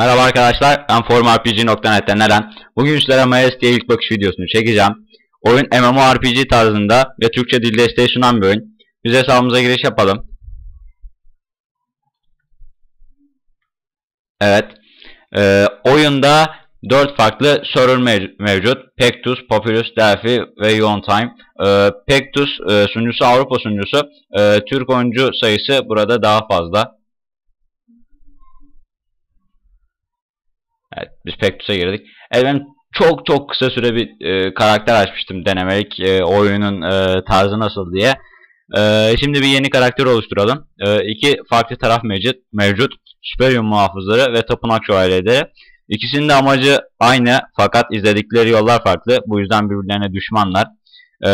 Merhaba arkadaşlar, ben formrpg.net'ten Eren. Bugün sizlere MyST'ye ilk bakış videosunu çekeceğim. Oyun MMORPG tarzında ve Türkçe dilde desteği sunan bir oyun. Biz hesabımıza giriş yapalım. Evet. Ee, oyunda 4 farklı server mev mevcut. Pectus, Populous, Delphi ve Yontime. Ee, Pectus e, sunucusu Avrupa sunucusu. Ee, Türk oyuncu sayısı burada daha fazla. Evet, biz Pectus'a girdik. Evet, ben çok çok kısa süre bir e, karakter açmıştım denemelik e, oyunun e, tarzı nasıl diye. E, şimdi bir yeni karakter oluşturalım. E, iki farklı taraf mevcut. mevcut. Superior muhafızları ve tapınak şövalyeleri. İkisinin de amacı aynı fakat izledikleri yollar farklı. Bu yüzden birbirlerine düşmanlar. E,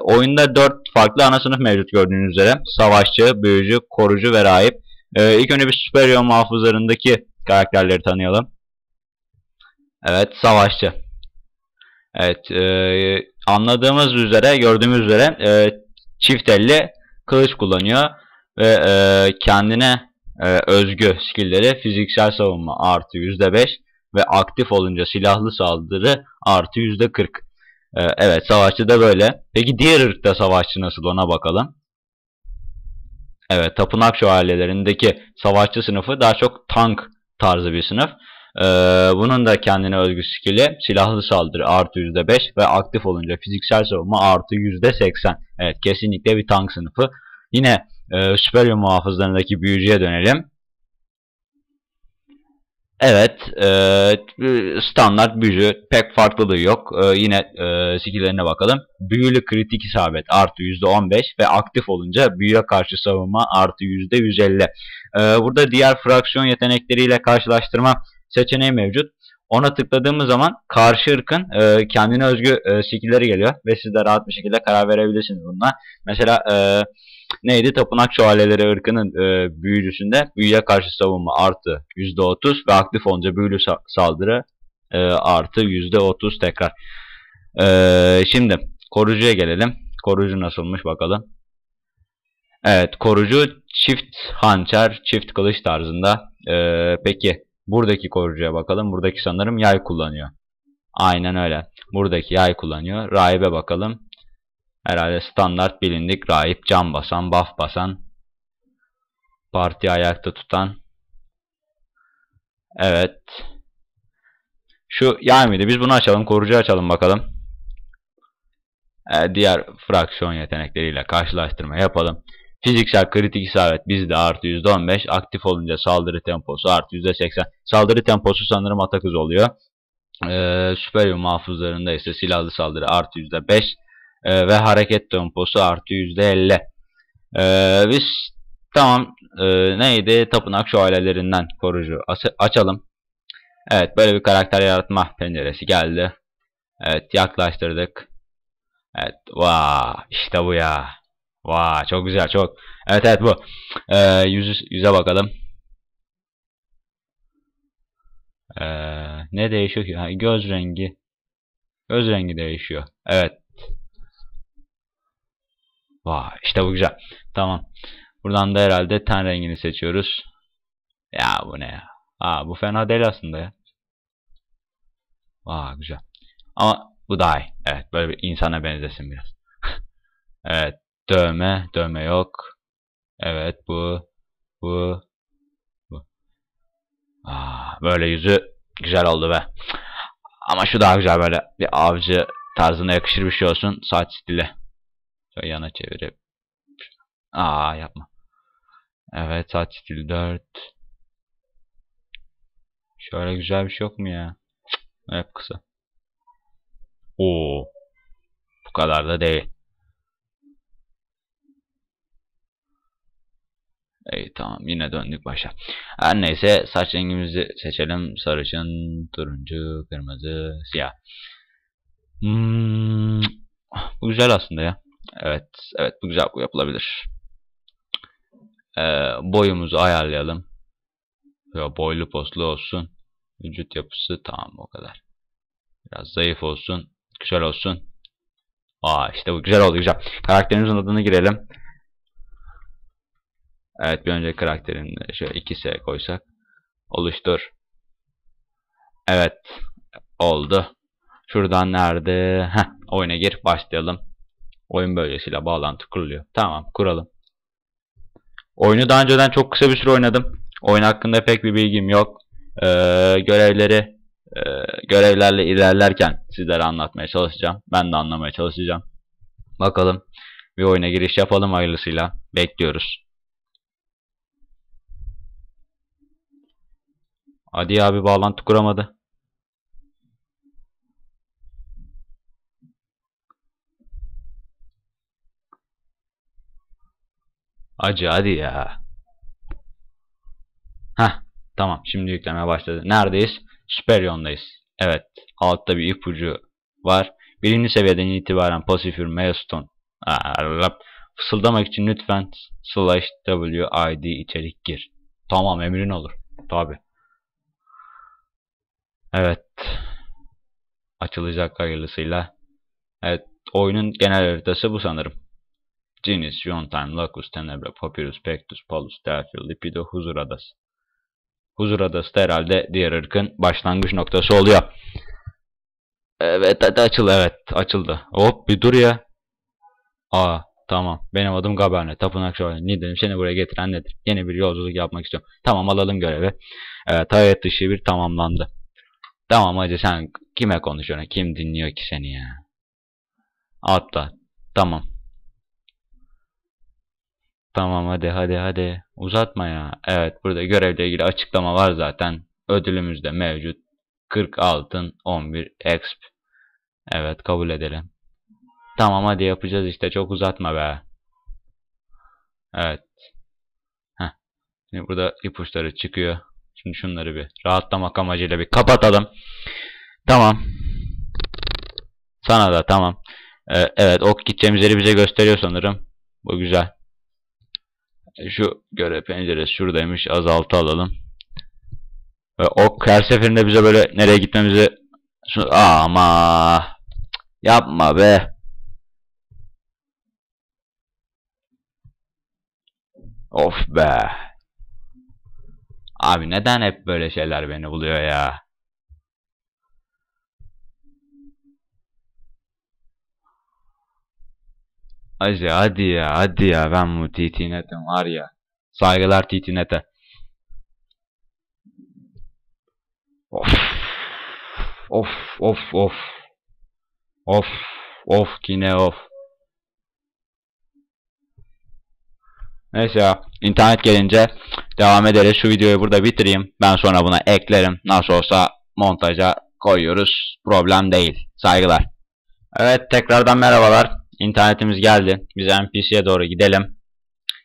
oyunda dört farklı ana sınıf mevcut gördüğünüz üzere. Savaşçı, büyücü, korucu ve rahip. E, ilk önce bir Superior muhafızlarındaki karakterleri tanıyalım. Evet, savaşçı. Evet, e, anladığımız üzere, gördüğümüz üzere e, çift elli kılıç kullanıyor ve e, kendine e, özgü skillleri fiziksel savunma artı %5 ve aktif olunca silahlı saldırı artı %40. E, evet, savaşçı da böyle. Peki diğer ırkta savaşçı nasıl ona bakalım. Evet, tapınak şövalyelerindeki savaşçı sınıfı daha çok tank tarzı bir sınıf. Ee, bunun da kendine özgü skill'i silahlı saldırı artı %5 ve aktif olunca fiziksel savunma artı %80. Evet kesinlikle bir tank sınıfı. Yine e, Superior muhafızlarındaki büyücüye dönelim. Evet e, standart büyücü pek farklılığı yok. E, yine e, skill'lerine bakalım. Büyülü kritik isabet artı %15 ve aktif olunca büyüye karşı savunma artı %150. E, burada diğer fraksiyon yetenekleriyle karşılaştırma seçeneği mevcut. Ona tıkladığımız zaman karşı ırkın e, kendine özgü e, skill'leri geliyor ve siz de rahat bir şekilde karar verebilirsiniz bununla. Mesela e, neydi? Tapınak şövalyeleri ırkının e, büyücüsünde büyüye karşı savunma artı %30 ve aktif olunca büyülü sa saldırı e, artı %30 tekrar. E, şimdi korucuya gelelim. Korucu nasılmış bakalım. Evet korucu çift hançer, çift kılıç tarzında. E, peki Buradaki korucuya bakalım. Buradaki sanırım yay kullanıyor. Aynen öyle. Buradaki yay kullanıyor. Rahibe bakalım. Herhalde standart bilindik rahip can basan, buff basan, parti ayakta tutan. Evet. Şu yay mıydı? Biz bunu açalım. Korucu açalım bakalım. Ee, diğer fraksiyon yetenekleriyle karşılaştırma yapalım. Fiziksel kritik isabet bizde artı %15. Aktif olunca saldırı temposu artı %80. Saldırı temposu sanırım atak hızı oluyor. Ee, Superior muhafızlarında ise silahlı saldırı artı %5. Ee, ve hareket temposu artı %50. Ee, biz tamam e, neydi? Tapınak şövalyelerinden korucu açalım. Evet böyle bir karakter yaratma penceresi geldi. Evet yaklaştırdık. Evet vaa işte bu ya. Vay çok güzel çok. Evet evet bu. Ee, yüz, yüze bakalım. Ee, ne değişiyor ki? Ha, göz rengi. Göz rengi değişiyor. Evet. Vay işte bu güzel. Tamam. Buradan da herhalde ten rengini seçiyoruz. Ya bu ne ya? Aa bu fena değil aslında ya. Vay güzel. Ama bu daha iyi. Evet böyle bir insana benzesin biraz. evet. Dövme, dövme yok. Evet bu, bu, bu. Aa, böyle yüzü güzel oldu be. Ama şu daha güzel böyle bir avcı tarzına yakışır bir şey olsun. Saç stili. Şöyle yana çevirip. Aa yapma. Evet saç stili 4. Şöyle güzel bir şey yok mu ya? Hep kısa. Oo. Bu kadar da değil. İyi tamam yine döndük başa. Her neyse saç rengimizi seçelim. Sarışın, turuncu, kırmızı, siyah. Hmm, bu güzel aslında ya. Evet, evet bu güzel bu yapılabilir. Ee, boyumuzu ayarlayalım. Ya boylu postlu olsun. Vücut yapısı tamam o kadar. Biraz zayıf olsun. Güzel olsun. Aa işte bu güzel oldu güzel. Karakterimizin adını girelim. Evet bir önceki karakterini şöyle 2S koysak. Oluştur. Evet. Oldu. Şuradan nerede? Heh, oyuna gir. Başlayalım. Oyun bölgesiyle bağlantı kuruluyor. Tamam kuralım. Oyunu daha önceden çok kısa bir süre oynadım. Oyun hakkında pek bir bilgim yok. Ee, görevleri e, görevlerle ilerlerken sizlere anlatmaya çalışacağım. Ben de anlamaya çalışacağım. Bakalım bir oyuna giriş yapalım hayırlısıyla. Bekliyoruz. Hadi abi bağlantı kuramadı. Acı hadi ya. Heh tamam şimdi yüklemeye başladı. Neredeyiz? Superion'dayız. Evet altta bir ipucu var. Birinci seviyeden itibaren Pacific Milestone. Fısıldamak için lütfen slash WID içerik gir. Tamam emrin olur. Tabi. Evet. Açılacak hayırlısıyla. Evet oyunun genel haritası bu sanırım. Genis, Yontime, Locus, Tenebra, Papyrus, Pectus, Palus, Delphi, Lipido, Huzur Adası. Huzur Adası da herhalde diğer ırkın başlangıç noktası oluyor. Evet hadi açıl evet açıldı. Hop bir dur ya. Aa tamam benim adım Gaberne. Tapınak Şövalye. Nidenim seni buraya getiren nedir? Yeni bir yolculuk yapmak istiyorum. Tamam alalım görevi. Evet hayat dışı bir tamamlandı. Tamam hacı sen kime konuşuyorsun? Kim dinliyor ki seni ya? Atla. Tamam. Tamam hadi hadi hadi. Uzatma ya. Evet burada görevle ilgili açıklama var zaten. Ödülümüz de mevcut. 40 altın 11 exp. Evet kabul edelim. Tamam hadi yapacağız işte çok uzatma be. Evet. Heh. Şimdi burada ipuçları çıkıyor. Şimdi şunları bir rahatlamak amacıyla bir kapatalım. Tamam. Sana da tamam. Ee, evet ok gideceğimiz yeri bize gösteriyor sanırım. Bu güzel. Şu görev penceresi şuradaymış. Azaltı alalım. Ve ok her seferinde bize böyle nereye gitmemizi ama yapma be. Of be. Abi neden hep böyle şeyler beni buluyor ya? Hadi hadi ya hadi ya ben bu TTNet'im var ya. Saygılar TTNet'e. Of. Of of of. Of of yine of. Neyse ya internet gelince devam ederiz. Şu videoyu burada bitireyim. Ben sonra buna eklerim. Nasıl olsa montaja koyuyoruz. Problem değil. Saygılar. Evet tekrardan merhabalar. İnternetimiz geldi. Biz NPC'ye doğru gidelim.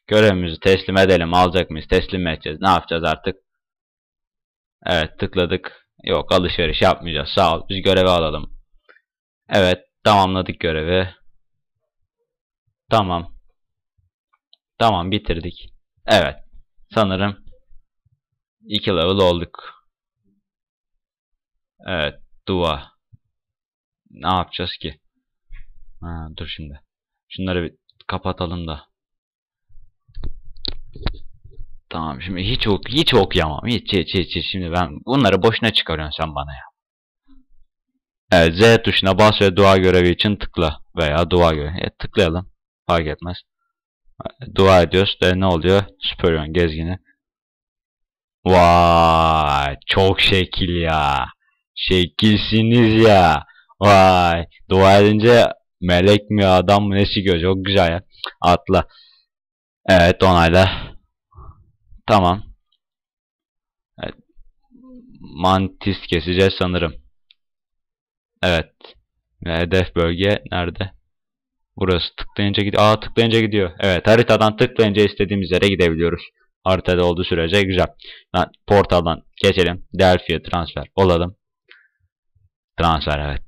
Görevimizi teslim edelim. Alacak mıyız? Teslim edeceğiz? Ne yapacağız artık? Evet tıkladık. Yok alışveriş yapmayacağız. Sağ ol. Biz görevi alalım. Evet tamamladık görevi. Tamam. Tamam bitirdik. Evet. Sanırım 2 level olduk. Evet. Dua. Ne yapacağız ki? Ha, dur şimdi. Şunları bir kapatalım da. Tamam şimdi hiç ok hiç okuyamam. Hiç hiç hiç, hiç. şimdi ben bunları boşuna çıkarıyorsun sen bana ya. Evet Z tuşuna bas ve dua görevi için tıkla veya dua görevi. Evet, tıklayalım. Fark etmez. Dua ediyoruz de ne oluyor? Superion gezgini. Vay çok şekil ya. Şekilsiniz ya. Vay dua edince melek mi adam mı nesi göz çok güzel ya. Atla. Evet onayla. Tamam. Evet. Mantis keseceğiz sanırım. Evet. Ve hedef bölge nerede? Burası tıklayınca gidiyor. Aa tıklayınca gidiyor. Evet haritadan tıklayınca istediğimiz yere gidebiliyoruz. Haritada olduğu sürece güzel. Ben portaldan geçelim. Delphi'ye transfer olalım. Transfer evet.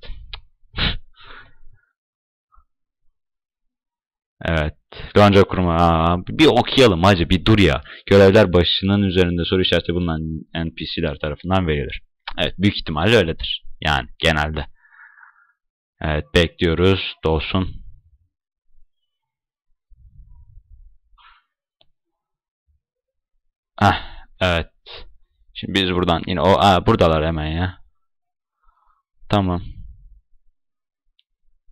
evet. Lonca kurma. Aa, bir okuyalım hacı bir dur ya. Görevler başının üzerinde soru işareti bulunan NPC'ler tarafından verilir. Evet büyük ihtimalle öyledir. Yani genelde. Evet bekliyoruz. Dolsun. Ah evet. Şimdi biz buradan yine o aa, buradalar hemen ya. Tamam.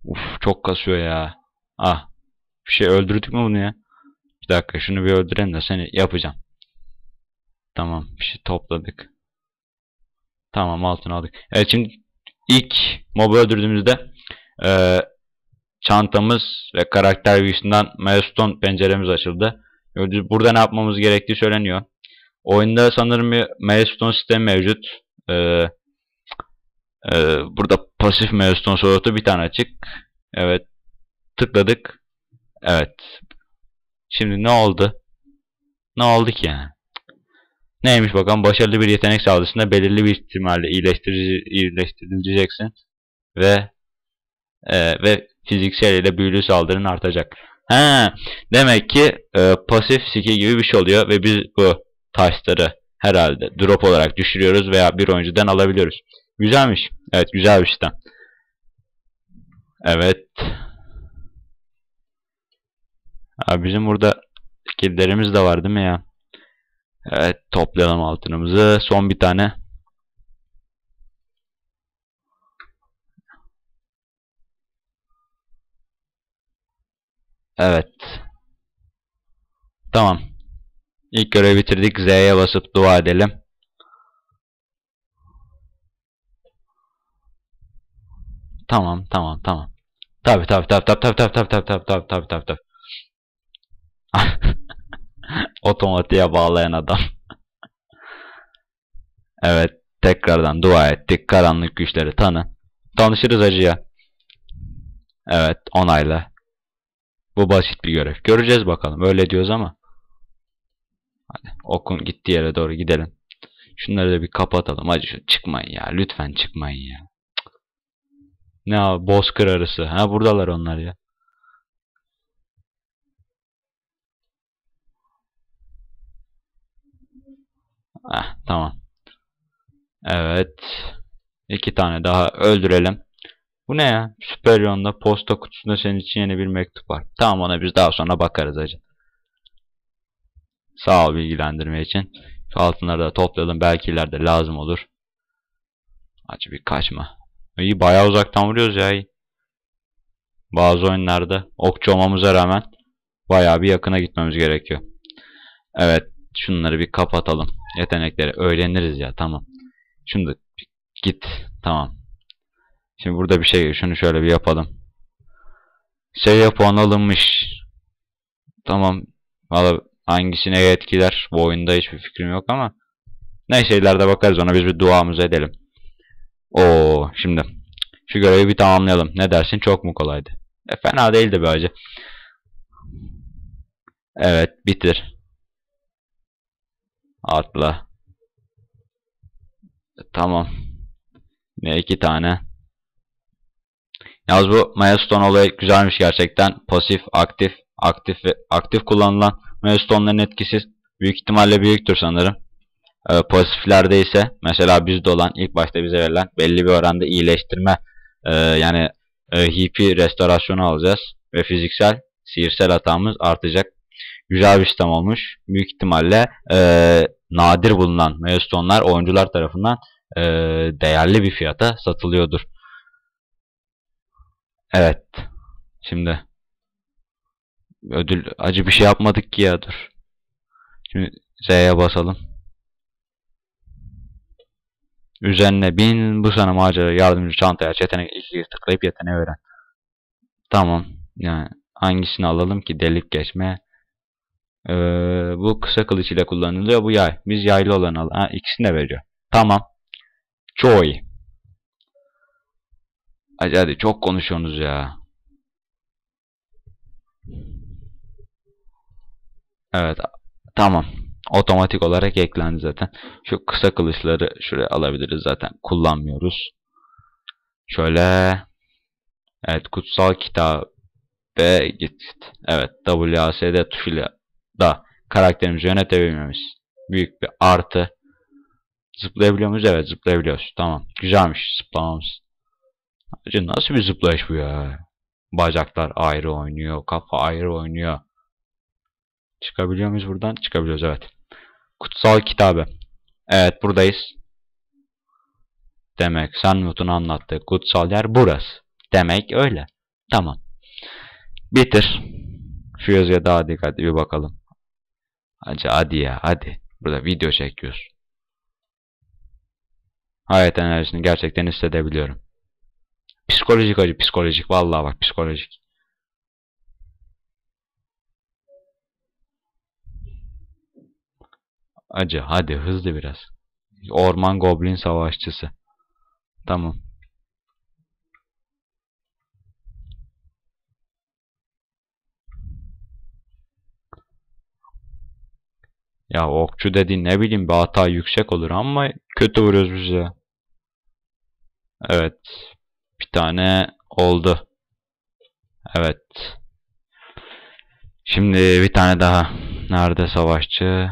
Uf çok kasıyor ya. Ah. Bir şey öldürdük mü bunu ya? Bir dakika şunu bir öldürelim de seni yapacağım. Tamam bir şey topladık. Tamam altını aldık. Evet şimdi ilk mobu öldürdüğümüzde e, çantamız ve karakter virüsünden milestone penceremiz açıldı. Burada ne yapmamız gerektiği söyleniyor. Oyunda sanırım bir milestone sistemi mevcut. Ee, e, burada pasif milestone slotu bir tane açık. Evet. Tıkladık. Evet. Şimdi ne oldu? Ne oldu ki yani? Neymiş bakalım başarılı bir yetenek saldırısında belirli bir ihtimalle iyileştirileceksin ve e, ve fiziksel ile büyülü saldırın artacak. He, demek ki e, pasif skill gibi bir şey oluyor ve biz bu taşları herhalde drop olarak düşürüyoruz veya bir oyuncudan alabiliyoruz. Güzelmiş. Evet güzel bir sistem. Evet. Abi bizim burada skilllerimiz de var değil mi ya? Evet toplayalım altınımızı. Son bir tane. Evet. Tamam. İlk görevi bitirdik. Z'ye basıp dua edelim. Tamam, tamam, tamam. Tabi tabi tabi tabi tabi tabi tabi tabi tabi tabi tabi tabi tabi. Otomatiğe bağlayan adam. evet, tekrardan dua ettik. Karanlık güçleri tanı. Tanışırız acıya. Evet, onayla. Bu basit bir görev. Göreceğiz bakalım. Öyle diyoruz ama. Hadi okun gittiği yere doğru gidelim. Şunları da bir kapatalım. Hadi şu çıkmayın ya. Lütfen çıkmayın ya. Ne abi bozkır arısı. Ha buradalar onlar ya. Ah tamam. Evet. İki tane daha öldürelim. Bu ne ya? Superion'da posta kutusunda senin için yeni bir mektup var. Tamam ona biz daha sonra bakarız hacı. Sağ ol bilgilendirme için. Şu altınları da toplayalım. Belki ileride lazım olur. Acı bir kaçma. İyi bayağı uzaktan vuruyoruz ya. Bazı oyunlarda okçu olmamıza rağmen bayağı bir yakına gitmemiz gerekiyor. Evet. Şunları bir kapatalım. Yetenekleri öğreniriz ya. Tamam. Da git. Tamam. Şimdi burada bir şey. Şunu şöyle bir yapalım. Seviye puan alınmış. Tamam. Valla hangisine etkiler bu oyunda hiçbir fikrim yok ama neyse ileride bakarız ona biz bir duamızı edelim. Oo şimdi şu görevi bir tamamlayalım. Ne dersin çok mu kolaydı? E, fena değildi be acı. Evet bitir. Atla. E, tamam. Ne iki tane. Yalnız bu milestone olayı güzelmiş gerçekten. Pasif, aktif, aktif ve aktif kullanılan Milestone'ların etkisi büyük ihtimalle büyüktür sanırım. E, pasiflerde ise mesela bizde olan ilk başta bize verilen belli bir oranda iyileştirme e, yani e, HP restorasyonu alacağız ve fiziksel sihirsel hatamız artacak. Güzel bir sistem olmuş. Büyük ihtimalle e, nadir bulunan milestone'lar oyuncular tarafından e, değerli bir fiyata satılıyordur. Evet. Şimdi ödül acı bir şey yapmadık ki ya dur. Şimdi Z'ye basalım. Üzerine bin bu sana macera yardımcı çantaya yetenek iki tıklayıp yeteneği öğren. Tamam. Yani hangisini alalım ki delik geçme. Ee, bu kısa kılıç ile kullanılıyor. Bu yay. Biz yaylı olanı alalım. Ha, ikisini de veriyor. Tamam. Joy. Hadi hadi çok konuşuyorsunuz ya. Evet. Tamam. Otomatik olarak eklendi zaten. Şu kısa kılıçları şuraya alabiliriz zaten. Kullanmıyoruz. Şöyle. Evet. Kutsal kitap ve git. Evet. WASD tuşuyla da karakterimizi yönetebilmemiz. Büyük bir artı. Zıplayabiliyor muyuz? Evet zıplayabiliyoruz. Tamam. Güzelmiş zıplamamız. Acı nasıl bir zıplayış bu ya? Bacaklar ayrı oynuyor. Kafa ayrı oynuyor. Çıkabiliyor muyuz buradan? Çıkabiliyoruz evet. Kutsal kitabı. Evet buradayız. demek. Sanmut'un anlattığı kutsal yer burası. Demek öyle. Tamam. Bitir. Şu yazıya daha dikkatli bir bakalım. Hadi hadi ya hadi. Burada video çekiyoruz. Hayat enerjisini gerçekten hissedebiliyorum. Psikolojik acı psikolojik. Vallahi bak psikolojik. Acı hadi hızlı biraz. Orman Goblin Savaşçısı. Tamam. Ya okçu dediğin ne bileyim bir hata yüksek olur ama kötü vuruyoruz biz ya. Evet. Bir tane oldu. Evet. Şimdi bir tane daha. Nerede savaşçı?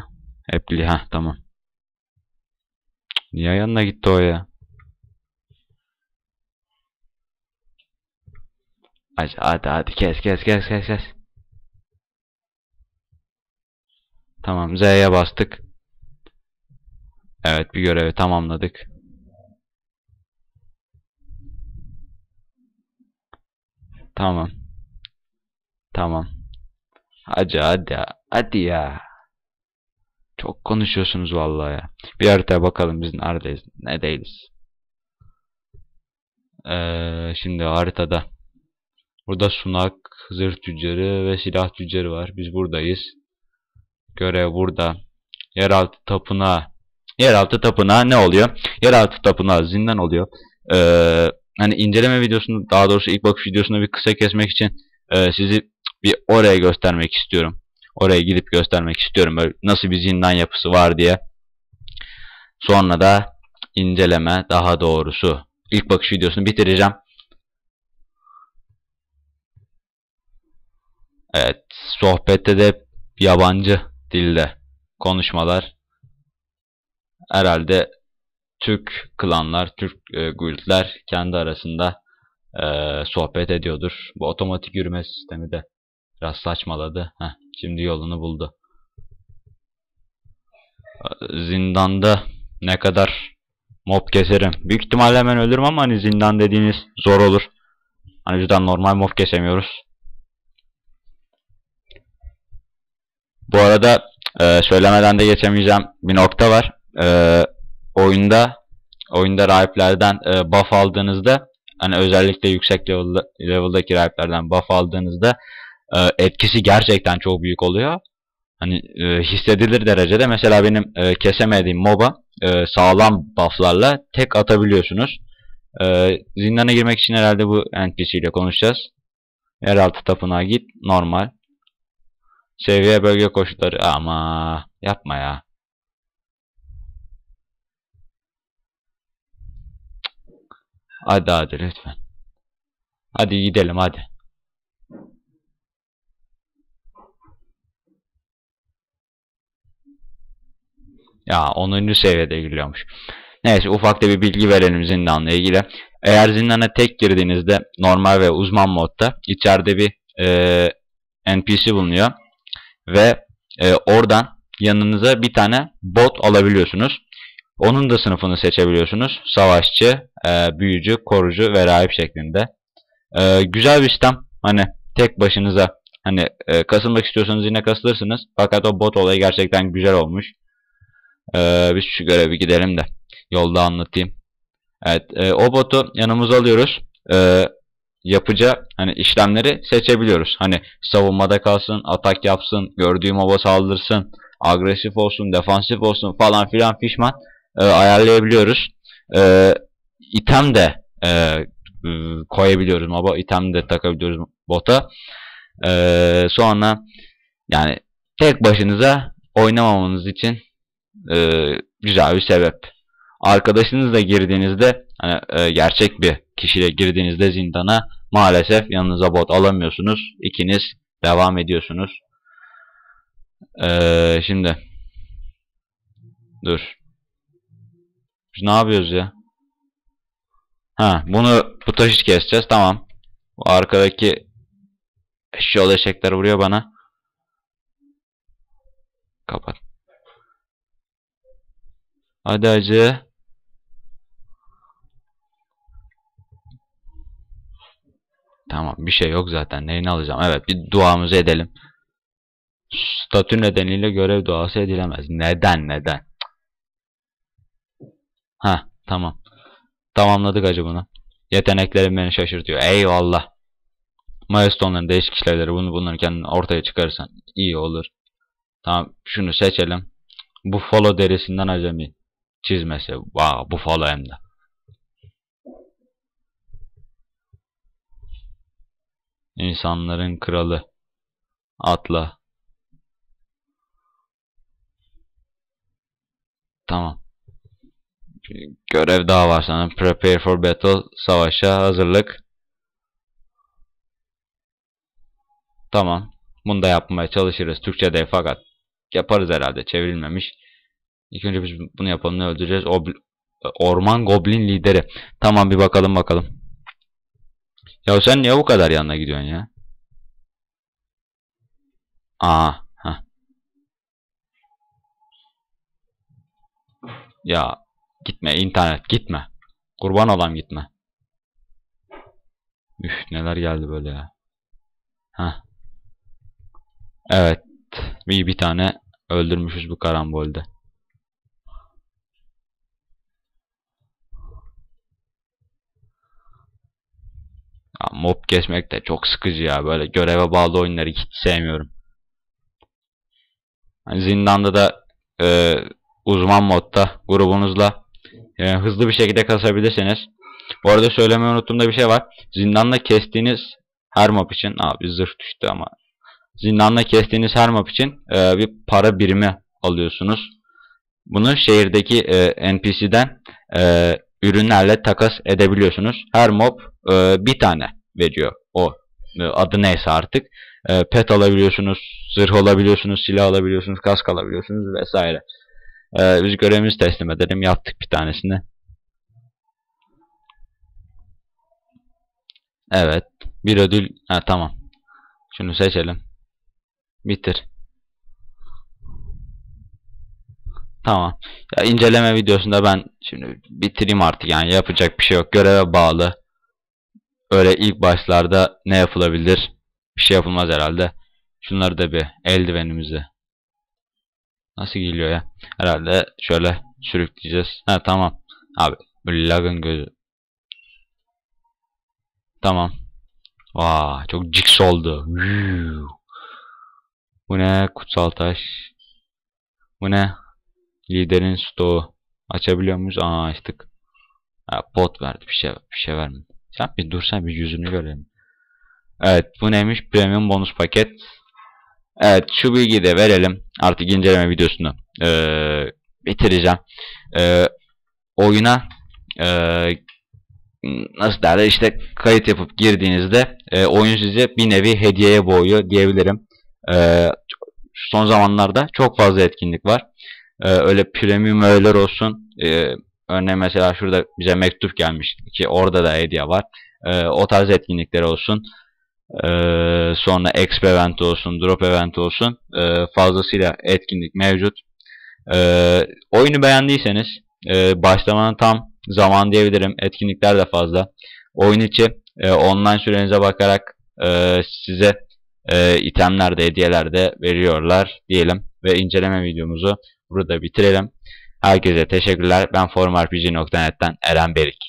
Epli. ha tamam. Niye yanına gitti o ya? Hadi hadi hadi kes kes kes kes kes. Tamam Z'ye bastık. Evet bir görevi tamamladık. Tamam. Tamam. Hadi hadi hadi ya. Çok konuşuyorsunuz vallahi ya. Bir haritaya bakalım biz neredeyiz, ne değiliz. Ee, şimdi haritada. Burada sunak, zırh tüccarı ve silah tüccarı var. Biz buradayız. Görev burada. Yeraltı tapınağı. Yeraltı tapınağı ne oluyor? Yeraltı tapınağı zindan oluyor. Ee, hani inceleme videosunu daha doğrusu ilk bakış videosunu bir kısa kesmek için e, sizi bir oraya göstermek istiyorum. Oraya gidip göstermek istiyorum. Böyle nasıl bir zindan yapısı var diye. Sonra da inceleme daha doğrusu. ilk bakış videosunu bitireceğim. Evet. Sohbette de yabancı dilde konuşmalar. Herhalde Türk klanlar, Türk e, guildler kendi arasında e, sohbet ediyordur. Bu otomatik yürüme sistemi de biraz saçmaladı. Heh, şimdi yolunu buldu. Zindanda ne kadar mob keserim. Büyük ihtimalle hemen ölürüm ama hani zindan dediğiniz zor olur. Hani yüzden normal mob kesemiyoruz. Bu arada e, söylemeden de geçemeyeceğim bir nokta var. E, oyunda oyunda rahiplerden e, buff aldığınızda hani özellikle yüksek level'da, level'daki rahiplerden buff aldığınızda e, etkisi gerçekten çok büyük oluyor. Hani e, hissedilir derecede mesela benim e, kesemediğim moba e, sağlam bufflarla tek atabiliyorsunuz. E, zindana girmek için herhalde bu NPC ile konuşacağız. Yeraltı tapınağa git normal. Seviye bölge koşulları ama yapma ya. Hadi hadi lütfen. Hadi gidelim hadi. Ya 10. seviyede giriyormuş. Neyse ufak da bir bilgi verelim zindanla ilgili. Eğer zindana tek girdiğinizde normal ve uzman modda içeride bir e, NPC bulunuyor. Ve e, oradan yanınıza bir tane bot alabiliyorsunuz. Onun da sınıfını seçebiliyorsunuz. Savaşçı, e, büyücü, korucu ve rahip şeklinde. E, güzel bir sistem. Hani tek başınıza hani e, kasılmak istiyorsanız yine kasılırsınız. Fakat o bot olayı gerçekten güzel olmuş. E, biz şu görevi gidelim de yolda anlatayım. Evet, e, o botu yanımıza alıyoruz. E, yapacağı hani işlemleri seçebiliyoruz. Hani savunmada kalsın, atak yapsın, gördüğü moba saldırsın, agresif olsun, defansif olsun falan filan fişman e, ayarlayabiliyoruz. E, item de e, koyabiliyoruz. Moba item de takabiliyoruz bota. E, sonra yani tek başınıza oynamamanız için e, güzel bir sebep. Arkadaşınızla girdiğinizde hani, e, gerçek bir kişiyle girdiğinizde zindana maalesef yanınıza bot alamıyorsunuz. İkiniz devam ediyorsunuz. Ee, şimdi dur. Biz ne yapıyoruz ya? Ha, bunu bu taşı keseceğiz. Tamam. Bu arkadaki eşyol eşekler vuruyor bana. Kapat. Hadi acı. Tamam bir şey yok zaten. Neyini alacağım? Evet bir duamızı edelim. Statü nedeniyle görev duası edilemez. Neden neden? Ha tamam. Tamamladık acı bunu. Yeteneklerim beni şaşırtıyor. Eyvallah. Milestone'ların değişik işlevleri bunu bunları kendin ortaya çıkarırsan iyi olur. Tamam şunu seçelim. Bu follow derisinden acemi çizmesi. Wow, Buffalo hem de. İnsanların kralı. Atla. Tamam. Görev daha var sana. Prepare for battle. Savaşa hazırlık. Tamam. Bunu da yapmaya çalışırız. Türkçe'de fakat yaparız herhalde. Çevrilmemiş. İlk önce biz bunu yapalım. Ne öldüreceğiz? Ob Orman Goblin lideri. Tamam bir bakalım bakalım. Ya sen niye bu kadar yanına gidiyorsun ya? Aa. Heh. Ya gitme internet gitme. Kurban olam gitme. Üf neler geldi böyle ya. Heh. Evet. Bir, bir tane öldürmüşüz bu karambolde. Ya, mob kesmek de çok sıkıcı ya. Böyle göreve bağlı oyunları hiç sevmiyorum. Yani zindanda da e, uzman modda grubunuzla e, hızlı bir şekilde kasabilirsiniz. Bu arada söylemeyi unuttuğumda bir şey var. Zindanda kestiğiniz her mob için abi zırh düştü ama zindanda kestiğiniz her map için e, bir para birimi alıyorsunuz. Bunu şehirdeki e, NPC'den e, ürünlerle takas edebiliyorsunuz. Her mob e, bir tane veriyor. O e, adı neyse artık. E, pet alabiliyorsunuz, zırh alabiliyorsunuz, silah alabiliyorsunuz, kask alabiliyorsunuz vesaire. E, biz görevimizi teslim edelim. Yaptık bir tanesini. Evet. Bir ödül. Ha, tamam. Şunu seçelim. Bitir. Tamam. Ya inceleme videosunda ben şimdi bitireyim artık yani yapacak bir şey yok. Göreve bağlı. Öyle ilk başlarda ne yapılabilir? Bir şey yapılmaz herhalde. Şunları da bir eldivenimizi. Nasıl geliyor ya? Herhalde şöyle sürükleyeceğiz. Ha tamam. Abi böyle lagın gözü. Tamam. Vaa çok ciks oldu. Bu ne? Kutsal taş. Bu ne? Liderin stoğu. Açabiliyor muyuz? Aa açtık. Ha, pot verdi. Bir şey, bir şey vermedi. Sen bir dursan bir yüzünü görelim. Evet bu neymiş? Premium bonus paket. Evet şu bilgiyi de verelim. Artık inceleme videosunu ee, bitireceğim. Ee, oyuna ee, nasıl derler işte kayıt yapıp girdiğinizde e, oyun size bir nevi hediyeye boğuyor diyebilirim. E, son zamanlarda çok fazla etkinlik var. E, öyle premium öğeler olsun. E, örneğin mesela şurada bize mektup gelmiş ki orada da hediye var. E, o tarz etkinlikler olsun. E, sonra exp event olsun, drop event olsun. E, fazlasıyla etkinlik mevcut. E, oyunu beğendiyseniz e, başlamanın tam zaman diyebilirim. Etkinlikler de fazla. Oyun içi e, online sürenize bakarak e, size e, itemler de hediyeler de veriyorlar diyelim. Ve inceleme videomuzu burada bitirelim. Herkese teşekkürler. Ben forumrpg.net'ten Eren Berik.